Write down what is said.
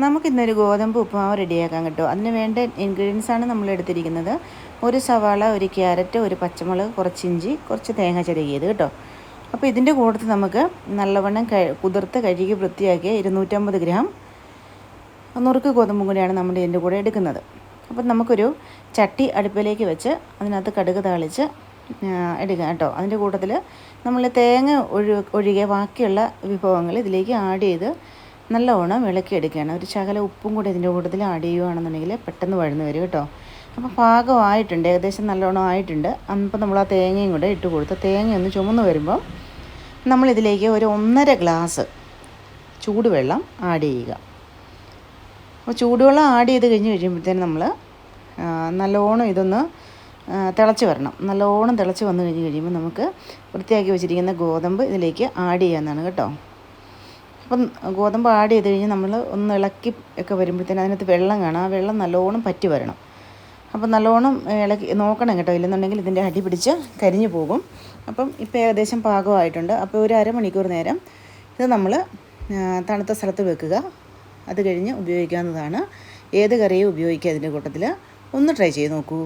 നമുക്കിന്നൊരു ഗോതമ്പ് ഉപ്പുമാവ് റെഡിയാക്കാൻ കിട്ടും. അതിന് വേണ്ട ഇൻഗ്രീഡിയൻസ് ആണ് നമ്മൾ എടുത്തിരിക്കുന്നത്. ഒരു സവാള ഒരു ക്യാരറ്റ് ഒരു പച്ചമുളക് കുറച്ച് ഇഞ്ചി കുറച്ച് തേങ്ങ ചിരകിയത് കേട്ടോ. അപ്പോൾ ഇതിന്റെ കൂട്ടത്തിൽ നമുക്ക് നല്ലവണ്ണം കുതിർത്ത് കഴുകി വൃത്തിയാക്കിയ ഇരുന്നൂറ്റമ്പത് ഗ്രാം നുറുക്ക് ഗോതമ്പും കൂടിയാണ് നമ്മൾ ഇതിന്റെ കൂടെ എടുക്കുന്നത്. അപ്പം നമുക്കൊരു ചട്ടി അടുപ്പിലേക്ക് വെച്ച് അതിനകത്ത് കടുക് താളിച്ച് എടുക്കുക കേട്ടോ. അതിന്റെ കൂട്ടത്തിൽ നമ്മൾ തേങ്ങ ഒഴു ഒഴികെ ബാക്കിയുള്ള വിഭവങ്ങൾ ഇതിലേക്ക് ആഡ് ചെയ്ത് നല്ലവണ്ണം ഇളക്കിയെടുക്കുകയാണ്. ഒരു ശകല ഉപ്പും കൂടി ഇതിന്റെ കൂട്ടത്തിൽ ആഡ് ചെയ്യുകയാണെന്നുണ്ടെങ്കിൽ പെട്ടെന്ന് വഴന്ന് വരും കേട്ടോ. അപ്പോൾ പാകമായിട്ടുണ്ട് ഏകദേശം നല്ലോണം ആയിട്ടുണ്ട്. അപ്പോൾ നമ്മൾ ആ തേങ്ങയും കൂടെ ഇട്ട് കൊടുത്ത് തേങ്ങ ഒന്ന് ചുമന്ന് വരുമ്പോൾ നമ്മളിതിലേക്ക് ഒരു ഒന്നര ഗ്ലാസ് ചൂടുവെള്ളം ആഡ് ചെയ്യുക. അപ്പോൾ ചൂടുവെള്ളം ആഡ് ചെയ്ത് കഴിഞ്ഞ് കഴിയുമ്പോഴത്തേനും നമ്മൾ നല്ലോണം ഇതൊന്ന് തിളച്ച് വരണം. നല്ലോണം തിളച്ച് വന്നു കഴിഞ്ഞ് കഴിയുമ്പോൾ നമുക്ക് വൃത്തിയാക്കി വെച്ചിരിക്കുന്ന ഗോതമ്പ് ഇതിലേക്ക് ആഡ് ചെയ്യാവുന്നതാണ് കേട്ടോ. അപ്പം ഗോതമ്പ് ആഡ് ചെയ്ത് കഴിഞ്ഞ് നമ്മൾ ഒന്ന് ഇളക്കി ഒക്കെ വരുമ്പോഴത്തേന് അതിനകത്ത് വെള്ളം കാണാം. ആ വെള്ളം നല്ലോണം പറ്റി വരണം. അപ്പം നല്ലോണം ഇളക്കി നോക്കണം കേട്ടോ. ഇല്ലെന്നുണ്ടെങ്കിൽ ഇതിന്റെ അടി പിടിച്ച് കരിഞ്ഞു പോകും. അപ്പം ഇപ്പോൾ ഏകദേശം പാകമായിട്ടുണ്ട്. അപ്പോൾ ഒരു അരമണിക്കൂർ നേരം ഇത് നമ്മൾ തണുത്ത സ്ഥലത്ത് വെക്കുക. അത് കഴിഞ്ഞ് ഉപയോഗിക്കാവുന്നതാണ്. ഏത് കറിയും ഉപയോഗിക്കുക അതിന്റെ കൂട്ടത്തിൽ ഒന്ന് ട്രൈ ചെയ്ത് നോക്കൂ.